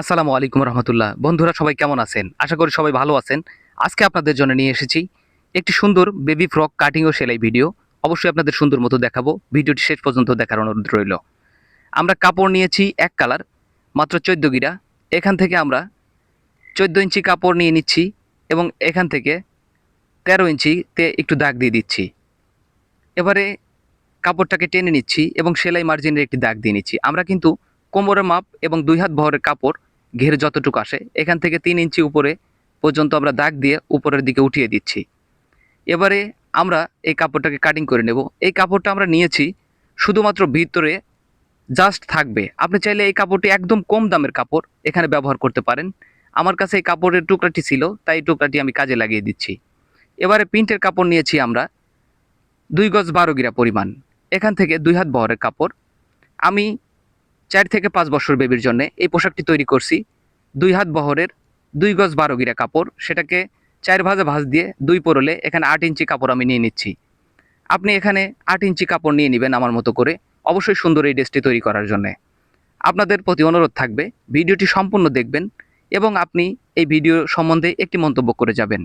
আসসালামু আলাইকুম রহমতুল্লাহ। বন্ধুরা, সবাই কেমন আছেন? আশা করি সবাই ভালো আছেন। আজকে আপনাদের জন্য নিয়ে এসেছি একটি সুন্দর বেবি ফ্রক কাটিং ও সেলাই ভিডিও অবশ্যই আপনাদের সুন্দর মতো দেখাবো। ভিডিওটি শেষ পর্যন্ত দেখার অনুরোধ রইল। আমরা কাপড় নিয়েছি এক কালার মাত্র চোদ্দ গিরা। এখান থেকে আমরা চোদ্দ ইঞ্চি কাপড় নিয়ে নিচ্ছি এবং এখান থেকে তেরো ইঞ্চিতে একটু দাগ দিয়ে দিচ্ছি। এবারে কাপড়টাকে টেনে নিচ্ছি এবং সেলাই মার্জিনের একটি দাগ দিয়ে নিচ্ছি। আমরা কিন্তু কোমরের মাপ এবং দুই হাত বহরের কাপড় ঘের যতটুকু আসে, এখান থেকে তিন ইঞ্চি উপরে পর্যন্ত আমরা দাগ দিয়ে উপরের দিকে উঠিয়ে দিচ্ছি। এবারে আমরা এই কাপড়টাকে কাটিং করে নেব। এই কাপড়টা আমরা নিয়েছি শুধুমাত্র ভিতরে জাস্ট থাকবে। আপনি চাইলে এই কাপড়টি একদম কম দামের কাপড় এখানে ব্যবহার করতে পারেন। আমার কাছে এই কাপড়ের টুকরাটি ছিল, তাই টুকরাটি আমি কাজে লাগিয়ে দিচ্ছি। এবারে প্রিন্টের কাপড় নিয়েছি আমরা দুই গজ বারো গিরা পরিমাণ। এখান থেকে দুই হাত বহরের কাপড়। আমি চার থেকে পাঁচ বছর বেবির জন্য এই পোশাকটি তৈরি করছি। দুই হাত বহরের, দুই গজ বারো গিরা কাপড়, সেটাকে চার ভাজা ভাঁজ দিয়ে দুই পরলে এখানে আট ইঞ্চি কাপড় আমি নিয়ে নিচ্ছি। আপনি এখানে আট ইঞ্চি কাপড় নিয়ে নেবেন আমার মতো করে, অবশ্যই সুন্দর এই ড্রেসটি তৈরি করার জন্যে। আপনাদের প্রতি অনুরোধ থাকবে, ভিডিওটি সম্পূর্ণ দেখবেন এবং আপনি এই ভিডিও সম্বন্ধে একটি মন্তব্য করে যাবেন।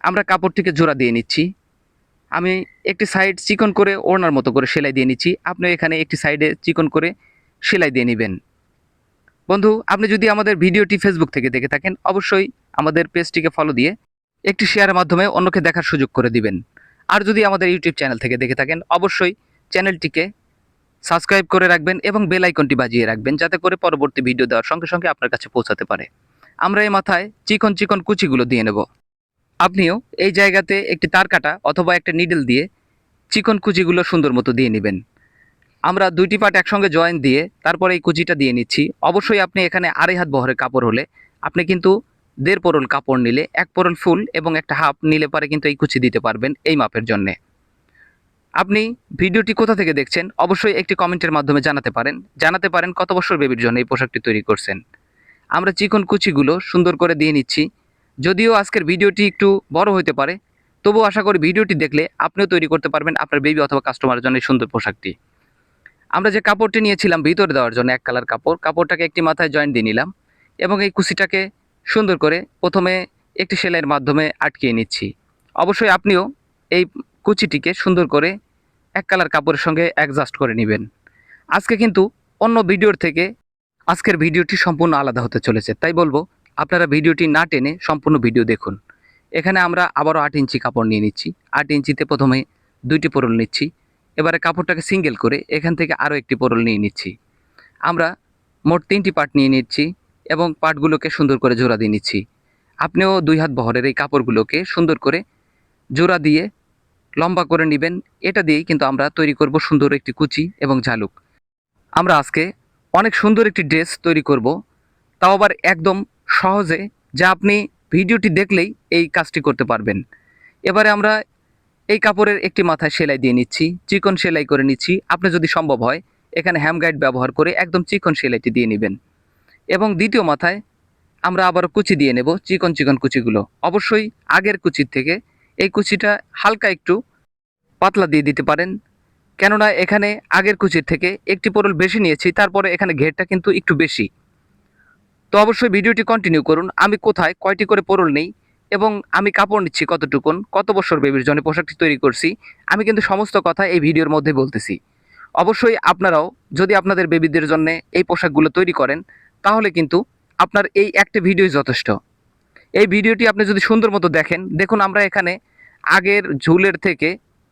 আমরা কাপড়টিকে জোড়া দিয়ে নিচ্ছি। আমি একটি সাইড চিকন করে ওড়নার মতো করে সেলাই দিয়ে নিচ্ছি। আপনি এখানে একটি সাইডে চিকন করে সেলাই দিয়ে নেবেন। বন্ধু, আপনি যদি আমাদের ভিডিওটি ফেসবুক থেকে দেখে থাকেন, অবশ্যই আমাদের পেজটিকে ফলো দিয়ে একটি শেয়ারের মাধ্যমে অন্যকে দেখার সুযোগ করে দিবেন। আর যদি আমাদের ইউটিউব চ্যানেল থেকে দেখে থাকেন, অবশ্যই চ্যানেলটিকে সাবস্ক্রাইব করে রাখবেন এবং বেল আইকনটি বাজিয়ে রাখবেন, যাতে করে পরবর্তী ভিডিও দেওয়ার সঙ্গে সঙ্গে আপনার কাছে পৌঁছাতে পারে। আমরা এই মাথায় চিকন চিকন কুচিগুলো দিয়ে নেব। আপনিও এই জায়গাতে একটি তার কাটা অথবা একটা নিডল দিয়ে চিকন কুচিগুলো সুন্দর মতো দিয়ে নেবেন। আমরা দুইটি পার্ট একসঙ্গে জয়েন দিয়ে তারপরে এই কুচিটা দিয়ে নিচ্ছি। অবশ্যই আপনি এখানে আড়াই হাত বহরের কাপড় হলে আপনি কিন্তু দেড় পরল কাপড় নিলে, এক পরল ফুল এবং একটা হাফ নিলে পরে কিন্তু এই কুচি দিতে পারবেন এই মাপের জন্যে। আপনি ভিডিওটি কোথা থেকে দেখছেন অবশ্যই একটি কমেন্টের মাধ্যমে জানাতে পারেন। জানাতে পারেন কত বছর বেবির জন্য এই পোশাকটি তৈরি করছেন। আমরা চিকন কুচিগুলো সুন্দর করে দিয়ে নিচ্ছি। যদিও আজকের ভিডিওটি একটু বড় হতে পারে তবু আশা করি ভিডিওটি দেখলে আপনিও তৈরি করতে পারবেন আপনার বেবি অথবা কাস্টমারের জন্য সুন্দর পোশাকটি। আমরা যে কাপড়টি নিয়েছিলাম ভিতরে দেওয়ার জন্য এক কালার কাপড়, কাপড়টাকে একটি মাথায় জয়েন্ট দিয়ে নিলাম এবং এই কুচিটাকে সুন্দর করে প্রথমে একটি সেলাইয়ের মাধ্যমে আটকিয়ে নিচ্ছি। অবশ্যই আপনিও এই কুচিটিকে সুন্দর করে এক কালার কাপড়ের সঙ্গে অ্যাডজাস্ট করে নেবেন। আজকে কিন্তু অন্য ভিডিওর থেকে আজকের ভিডিওটি সম্পূর্ণ আলাদা হতে চলেছে। তাই বলব, আপনারা ভিডিওটি না টেনে সম্পূর্ণ ভিডিও দেখুন। এখানে আমরা আবারও আট ইঞ্চি কাপড় নিয়ে নিচ্ছি। আট ইঞ্চিতে প্রথমে দুইটি পরল নিচ্ছি। এবারে কাপড়টাকে সিঙ্গেল করে এখান থেকে আরও একটি পরল নিয়ে নিচ্ছি। আমরা মোট তিনটি পার্ট নিয়ে নিচ্ছি এবং পাটগুলোকে সুন্দর করে জোড়া দিয়ে নিচ্ছি। আপনিও দুই হাত বহরের এই কাপড়গুলোকে সুন্দর করে জোড়া দিয়ে লম্বা করে নেবেন। এটা দিয়েই কিন্তু আমরা তৈরি করব সুন্দর একটি কুচি এবং ঝালুক। আমরা আজকে অনেক সুন্দর একটি ড্রেস তৈরি করব। তাও আবার একদম সহজে যা আপনি ভিডিওটি দেখলেই এই কাজটি করতে পারবেন। এবারে আমরা এই কাপড়ের একটি মাথায় সেলাই দিয়ে নিচ্ছি, চিকন সেলাই করে নিচ্ছি। আপনি যদি সম্ভব হয়, এখানে হ্যাম গাইড ব্যবহার করে একদম চিকন সেলাইটি দিয়ে নেবেন। এবং দ্বিতীয় মাথায় আমরা আবার কুচি দিয়ে নেব, চিকন চিকন কুচিগুলো। অবশ্যই আগের কুচির থেকে এই কুচিটা হালকা একটু পাতলা দিয়ে দিতে পারেন। কেননা এখানে আগের কুচির থেকে একটি পরল বেশি নিয়েছি, তারপরে এখানে ঘেরটা কিন্তু একটু বেশি। তো অবশ্যই ভিডিওটি কন্টিনিউ করুন। আমি কোথায় কয়টি করে পরল নেই এবং আমি কাপড় নিচ্ছি কতটুকুন, কত বছর বেবির জন্য পোশাকটি তৈরি করছি, আমি কিন্তু সমস্ত কথা এই ভিডিওর মধ্যে বলতেছি। অবশ্যই আপনারাও যদি আপনাদের বেবিদের জন্য এই পোশাকগুলো তৈরি করেন, তাহলে কিন্তু আপনার এই একটা ভিডিওই যথেষ্ট। এই ভিডিওটি আপনি যদি সুন্দর মতো দেখেন, দেখুন আমরা এখানে আগের ঝুলের থেকে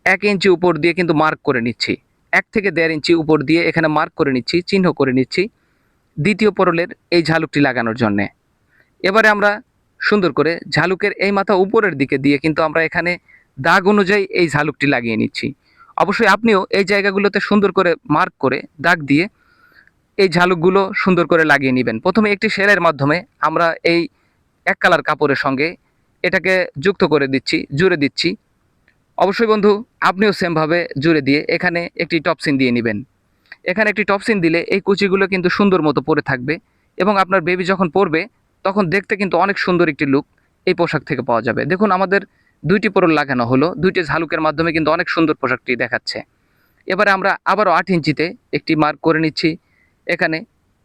এক ইঞ্চি উপর দিয়ে কিন্তু মার্ক করে নিচ্ছি। এক থেকে দেড় ইঞ্চি উপর দিয়ে এখানে মার্ক করে নিচ্ছি, চিহ্ন করে নিচ্ছি। দ্বিতীয় পরলের এই ঝালুকটি লাগানোর জন্যে। এবারে আমরা সুন্দর করে ঝালুকের এই মাথা উপরের দিকে দিয়ে কিন্তু আমরা এখানে দাগ অনুযায়ী এই ঝালুকটি লাগিয়ে নিচ্ছি। অবশ্যই আপনিও এই জায়গাগুলোতে সুন্দর করে মার্ক করে দাগ দিয়ে এই ঝালুকগুলো সুন্দর করে লাগিয়ে নেবেন। প্রথমে একটি সেলাইয়ের মাধ্যমে আমরা এই এক কালার কাপড়ের সঙ্গে এটাকে যুক্ত করে দিচ্ছি, জুড়ে দিচ্ছি। অবশ্যই বন্ধু, আপনিও সেমভাবে জুড়ে দিয়ে এখানে একটি টপসিন দিয়ে নেবেন। এখানে একটি টপসিন দিলে এই কুচিগুলো কিন্তু সুন্দর মতো পরে থাকবে এবং আপনার বেবি যখন পরবে তখন দেখতে কিন্তু অনেক সুন্দর একটি লুক এই পোশাক থেকে পাওয়া যাবে। দেখুন, আমাদের দুইটি পরল লাগানো হলো, দুইটি ঝালুকের মাধ্যমে কিন্তু অনেক সুন্দর পোশাকটি দেখাচ্ছে। এবারে আমরা আবারও আট ইঞ্চিতে একটি মার্ক করে নিচ্ছি। এখানে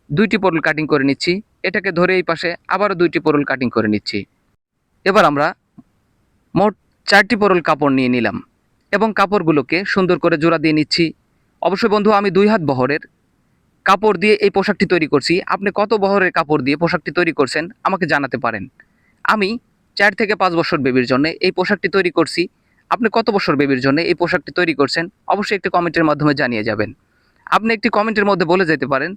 দুইটি পরল কাটিং করে নিচ্ছি। এটাকে ধরে এই পাশে আবারও দুইটি পোরল কাটিং করে নিচ্ছি। এবার আমরা মোট চারটি পোরল কাপড় নিয়ে নিলাম এবং কাপড়গুলোকে সুন্দর করে জোড়া দিয়ে নিচ্ছি। অবশ্যই বন্ধু, আমি দুই হাত বহরের কাপড় দিয়ে এই পোশাকটি তৈরি করছি। আপনি কত বহরের কাপড় দিয়ে পোশাকটি তৈরি করছেন আমাকে জানাতে পারেন। আমি চার থেকে পাঁচ বছর বেবির জন্য এই পোশাকটি তৈরি করছি। আপনি কত বছর বেবির জন্য এই পোশাকটি তৈরি করছেন অবশ্যই একটি কমেন্টের মাধ্যমে জানিয়ে যাবেন। আপনি একটি কমেন্টের মধ্যে বলে যেতে পারেন,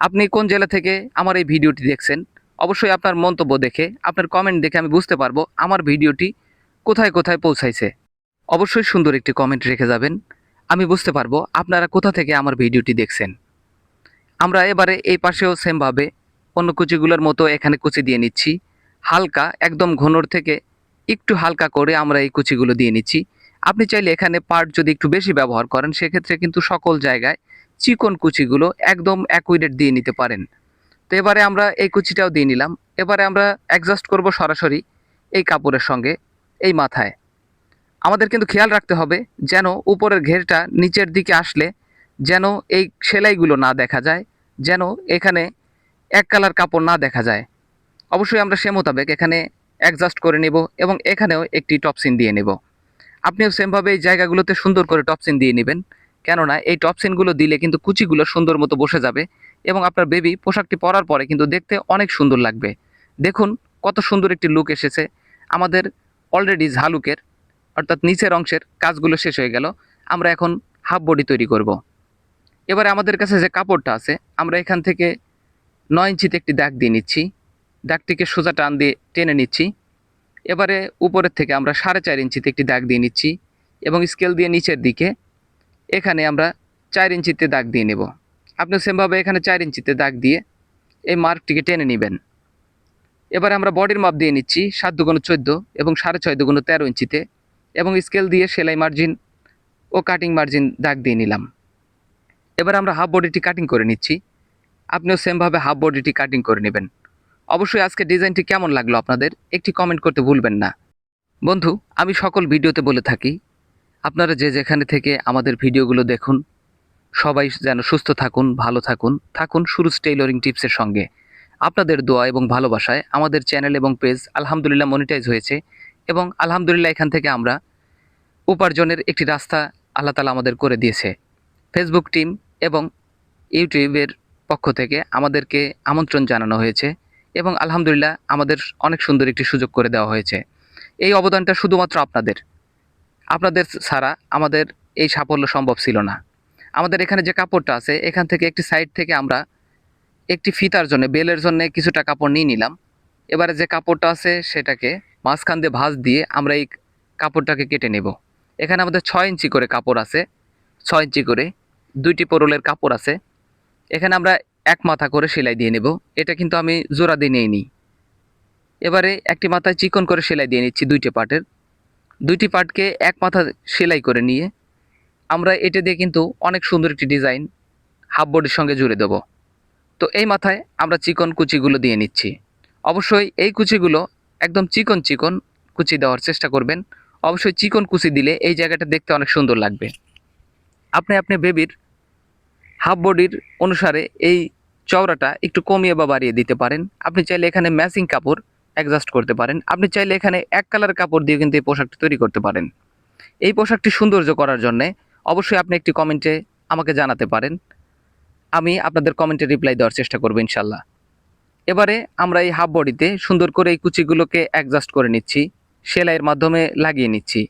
আপনি কোন জেলা থেকে আমার এই ভিডিওটি দেখছেন? অবশ্যই আপনার মন্তব্য দেখে, আপনার কমেন্ট দেখে আমি বুঝতে পারব আমার ভিডিওটি কোথায় কোথায় পৌঁছাইছে। অবশ্যই সুন্দর একটি কমেন্ট রেখে যাবেন। আমি বুঝতে পারব আপনারা কোথা থেকে আমার ভিডিওটি দেখছেন। আমরা এবারে এই পাশেও সেমভাবে অন্য কুচিগুলোর মতো এখানে কুচি দিয়ে নিচ্ছি। হালকা, একদম ঘনর থেকে একটু হালকা করে আমরা এই কুচিগুলো দিয়ে নিচ্ছি। আপনি চাইলে এখানে পার্ট যদি একটু বেশি ব্যবহার করেন, সেক্ষেত্রে কিন্তু সকল জায়গায় চিকন কুচিগুলো একদম অ্যাকুইডেট দিয়ে নিতে পারেন। তো এবারে আমরা এই কুচিটাও দিয়ে নিলাম। এবারে আমরা অ্যাডজাস্ট করব সরাসরি এই কাপড়ের সঙ্গে, এই মাথায়। আমাদের কিন্তু খেয়াল রাখতে হবে যেন উপরের ঘেরটা নিচের দিকে আসলে যেন এই সেলাইগুলো না দেখা যায়। যেন এখানে এক কালার কাপড় না দেখা যায়। অবশ্যই আমরা সে মোতাবেক এখানে অ্যাডজাস্ট করে নেব এবং এখানেও একটি টপসিন দিয়ে নেব। আপনিও সেমভাবে এই জায়গাগুলোতে সুন্দর করে টপসিন দিয়ে নেবেন। কেননা এই টপসিনগুলো দিলে কিন্তু কুচিগুলো সুন্দর মতো বসে যাবে এবং আপনার বেবি পোশাকটি পরার পরে কিন্তু দেখতে অনেক সুন্দর লাগবে। দেখুন কত সুন্দর একটি লুক এসেছে। আমাদের অলরেডি ঝালুকের অর্থাৎ নিচের অংশের কাজগুলো শেষ হয়ে গেল। আমরা এখন হাফ বডি তৈরি করব। এবারে আমাদের কাছে যে কাপড়টা আছে, আমরা এখান থেকে নয় ইঞ্চিতে একটি দাগ দিয়ে নিচ্ছি। দাগটিকে সোজা টান দিয়ে টেনে নিচ্ছি। এবারে উপরের থেকে আমরা সাড়ে চার ইঞ্চিতে একটি দাগ দিয়ে নিচ্ছি এবং স্কেল দিয়ে নিচের দিকে এখানে আমরা চার ইঞ্চিতে দাগ দিয়ে নেব। আপনি সেমভাবে এখানে চার ইঞ্চিতে দাগ দিয়ে এই মার্কটিকে টেনে নেবেন। এবারে আমরা বডির মাপ দিয়ে নিচ্ছি সাত দুগুণ চোদ্দ এবং সাড়ে ছয় দুগুণ তেরো ইঞ্চিতে এবং স্কেল দিয়ে সেলাই মার্জিন ও কাটিং মার্জিন দাগ দিয়ে নিলাম। এবার আমরা হাফ বডিটি কাটিং করে নিচ্ছি। আপনিও সেমভাবে হাফ বডিটি কাটিং করে নেবেন। অবশ্যই আজকে ডিজাইনটি কেমন লাগল আপনাদের, একটি কমেন্ট করতে ভুলবেন না। বন্ধু, আমি সকল ভিডিওতে বলে থাকি, আপনারা যে যেখানে থেকে আমাদের ভিডিওগুলো দেখুন, সবাই যেন সুস্থ থাকুন, ভালো থাকুন থাকুন সুরুজ টেইলরিং টিপসের সঙ্গে। আপনাদের দোয়া এবং ভালোবাসায় আমাদের চ্যানেল এবং পেজ আলহামদুলিল্লাহ মনিটাইজ হয়েছে এবং আলহামদুলিল্লাহ এখান থেকে আমরা উপার্জনের একটি রাস্তা আল্লাহ তালা আমাদের করে দিয়েছে। ফেসবুক টিম এবং ইউটিউবের পক্ষ থেকে আমাদেরকে আমন্ত্রণ জানানো হয়েছে এবং আলহামদুলিল্লাহ আমাদের অনেক সুন্দর একটি সুযোগ করে দেওয়া হয়েছে। এই অবদানটা শুধুমাত্র আপনাদের। আপনাদের ছাড়া আমাদের এই সাফল্য সম্ভব ছিল না। আমাদের এখানে যে কাপড়টা আছে, এখান থেকে একটি সাইড থেকে আমরা একটি ফিতার জন্য, বেলের জন্য কিছুটা কাপড় নিয়ে নিলাম। এবারে যে কাপড়টা আছে, সেটাকে মাঝখান দিয়ে ভাঁজ দিয়ে আমরা এই কাপড়টাকে কেটে নেব। এখানে আমাদের ছয় ইঞ্চি করে কাপড় আছে। ছয় ইঞ্চি করে দুইটি পোরলের কাপড় আছে। এখানে আমরা এক মাথা করে সেলাই দিয়ে নেব। এটা কিন্তু আমি জোড়া দিয়ে নিয়ে নিই এবারে একটি মাথায় চিকন করে সেলাই দিয়ে নিচ্ছি দুইটি পাটের। দুইটি পাটকে এক মাথা সেলাই করে নিয়ে আমরা এটা দিয়ে কিন্তু অনেক সুন্দর একটি ডিজাইন হাফ বডির সঙ্গে জুড়ে দেব। তো এই মাথায় আমরা চিকন কুচিগুলো দিয়ে নিচ্ছি। অবশ্যই এই কুচিগুলো একদম চিকন চিকন কুচি দেওয়ার চেষ্টা করবেন। অবশ্যই চিকন কুচি দিলে এই জায়গাটা দেখতে অনেক সুন্দর লাগবে। আপনি আপনি বেবির হাফ বডির অনুসারে এই চওড়াটা একটু কমিয়ে বা বাড়িয়ে দিতে পারেন। আপনি চাইলে এখানে ম্যাচিং কাপড় অ্যাডজাস্ট করতে পারেন। আপনি চাইলে এখানে এক কালার কাপড় দিয়ে কিন্তু এই পোশাকটি তৈরি করতে পারেন। এই পোশাকটি সৌন্দর্য করার জন্যে অবশ্যই আপনি একটি কমেন্টে আমাকে জানাতে পারেন। আমি আপনাদের কমেন্টে রিপ্লাই দেওয়ার চেষ্টা করব ইনশাল্লাহ এবারে আমরা এই হাফ বডিতে সুন্দর করে এই কুচিগুলোকে অ্যাডজাস্ট করে নিচ্ছি। সেলাইয়ের মাধ্যমে লাগিয়ে নিচ্ছি।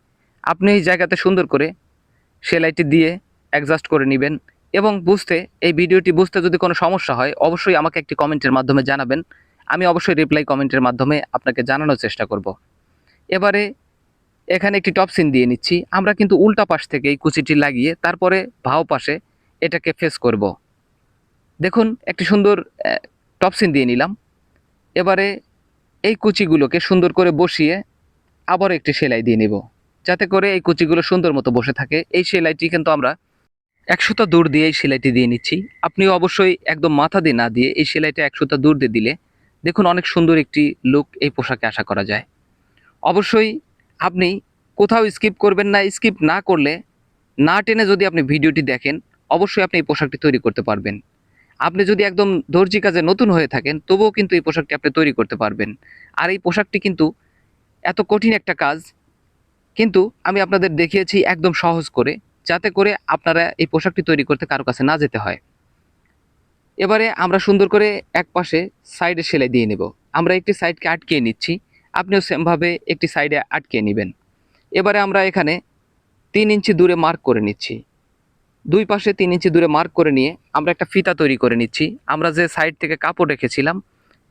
আপনি এই জায়গাতে সুন্দর করে সেলাইটি দিয়ে অ্যাডজাস্ট করে নেবেন এবং বুঝতে, এই ভিডিওটি বুঝতে যদি কোনো সমস্যা হয়, অবশ্যই আমাকে একটি কমেন্টের মাধ্যমে জানাবেন। আমি অবশ্যই রিপ্লাই কমেন্টের মাধ্যমে আপনাকে জানানোর চেষ্টা করব। এবারে এখানে একটি টপ সিন দিয়ে নিচ্ছি। আমরা কিন্তু উল্টা পাশ থেকে এই কুচিটি লাগিয়ে তারপরে ভাও পাশে এটাকে ফেস করব। দেখুন, একটি সুন্দর টপ সিন দিয়ে নিলাম। এবারে এই কুচিগুলোকে সুন্দর করে বসিয়ে আবার একটি সেলাই দিয়ে নিব। যাতে করে এই কুচিগুলো সুন্দর মতো বসে থাকে। এই সেলাইটি কিন্তু আমরা একশোটা দূর দিয়ে এই সেলাইটি দিয়ে নিচ্ছি। আপনি অবশ্যই একদম মাথা দিয়ে না দিয়ে এই সেলাইটা একশোটা দূর দিয়ে দিলে দেখুন অনেক সুন্দর একটি লুক এই পোশাকে আশা করা যায়। অবশ্যই আপনি কোথাও স্কিপ করবেন না, স্কিপ না করলে না টেনে যদি আপনি ভিডিওটি দেখেন, অবশ্যই আপনি এই পোশাকটি তৈরি করতে পারবেন। আপনি যদি একদম দর্জি কাজে নতুন হয়ে থাকেন, তবুও কিন্তু এই পোশাকটি আপনি তৈরি করতে পারবেন। আর এই পোশাকটি কিন্তু এত কঠিন একটা কাজ, কিন্তু আমি আপনাদের দেখিয়েছি একদম সহজ করে। যাতে করে আপনারা এই পোশাকটি তৈরি করতে কারও কাছে না যেতে হয়। এবারে আমরা সুন্দর করে এক পাশে সাইডে সেলাই দিয়ে নেব। আমরা একটি সাইডকে আটকিয়ে নিচ্ছি। আপনিও সেমভাবে একটি সাইডে আটকিয়ে নেবেন। এবারে আমরা এখানে তিন ইঞ্চি দূরে মার্ক করে নিচ্ছি। দুই পাশে তিন ইঞ্চি দূরে মার্ক করে নিয়ে আমরা একটা ফিতা তৈরি করে নিচ্ছি। আমরা যে সাইড থেকে কাপড় রেখেছিলাম,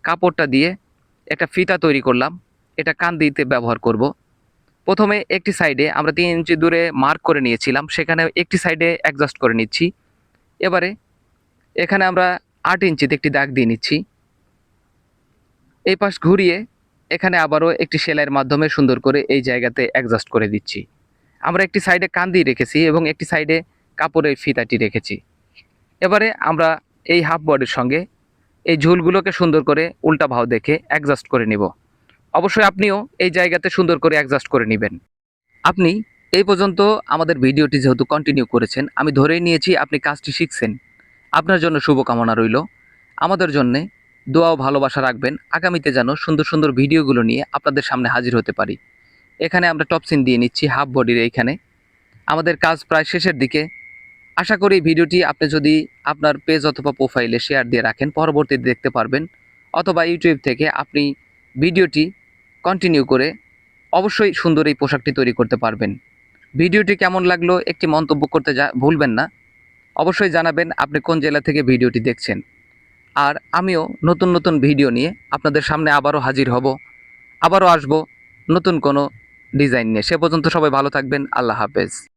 কাপড়টা দিয়ে একটা ফিতা তৈরি করলাম। এটা কান দিতে ব্যবহার করব। প্রথমে একটি সাইডে আমরা তিন ইঞ্চি দূরে মার্ক করে নিয়েছিলাম, সেখানে একটি সাইডে অ্যাডজাস্ট করে নিচ্ছি। এবারে এখানে আমরা আট ইঞ্চিতে একটি দাগ দিয়ে নিচ্ছি। এই পাশ ঘুরিয়ে এখানে আবারও একটি সেলাইয়ের মাধ্যমে সুন্দর করে এই জায়গাতে অ্যাডজাস্ট করে দিচ্ছি। আমরা একটি সাইডে কান দিয়ে রেখেছি এবং একটি সাইডে কাপড়ের ফিতাটি রেখেছি। এবারে আমরা এই হাফ বডির সঙ্গে এই ঝুলগুলোকে সুন্দর করে উল্টা ভাও দেখে অ্যাডজাস্ট করে নিব। অবশ্যই আপনিও এই জায়গাতে সুন্দর করে অ্যাডজাস্ট করে নেবেন। আপনি এই পর্যন্ত আমাদের ভিডিওটি যেহেতু কন্টিনিউ করেছেন, আমি ধরেই নিয়েছি আপনি কাজটি শিখছেন। আপনার জন্য শুভকামনা রইল। আমাদের জন্যে দোয়া ও ভালোবাসা রাখবেন। আগামীতে যেন সুন্দর সুন্দর ভিডিওগুলো নিয়ে আপনাদের সামনে হাজির হতে পারি। এখানে আমরা টপসিন দিয়ে নিচ্ছি হাফ বডির এইখানে আমাদের কাজ প্রায় শেষের দিকে। আশা করি ভিডিওটি আপনি যদি আপনার পেজ অথবা প্রোফাইলে শেয়ার দিয়ে রাখেন, পরবর্তীতে দেখতে পারবেন। অথবা ইউটিউব থেকে আপনি ভিডিওটি কন্টিনিউ করে অবশ্যই সুন্দর এই পোশাকটি তৈরি করতে পারবেন। ভিডিওটি কেমন লাগল একটি মন্তব্য করতে যা ভুলবেন না। অবশ্যই জানাবেন আপনি কোন জেলা থেকে ভিডিওটি দেখছেন। আর আমিও নতুন নতুন ভিডিও নিয়ে আপনাদের সামনে আবারও হাজির হব। আবারও আসব নতুন কোনো ডিজাইন নিয়ে। সে পর্যন্ত সবাই ভালো থাকবেন। আল্লাহ হাফেজ।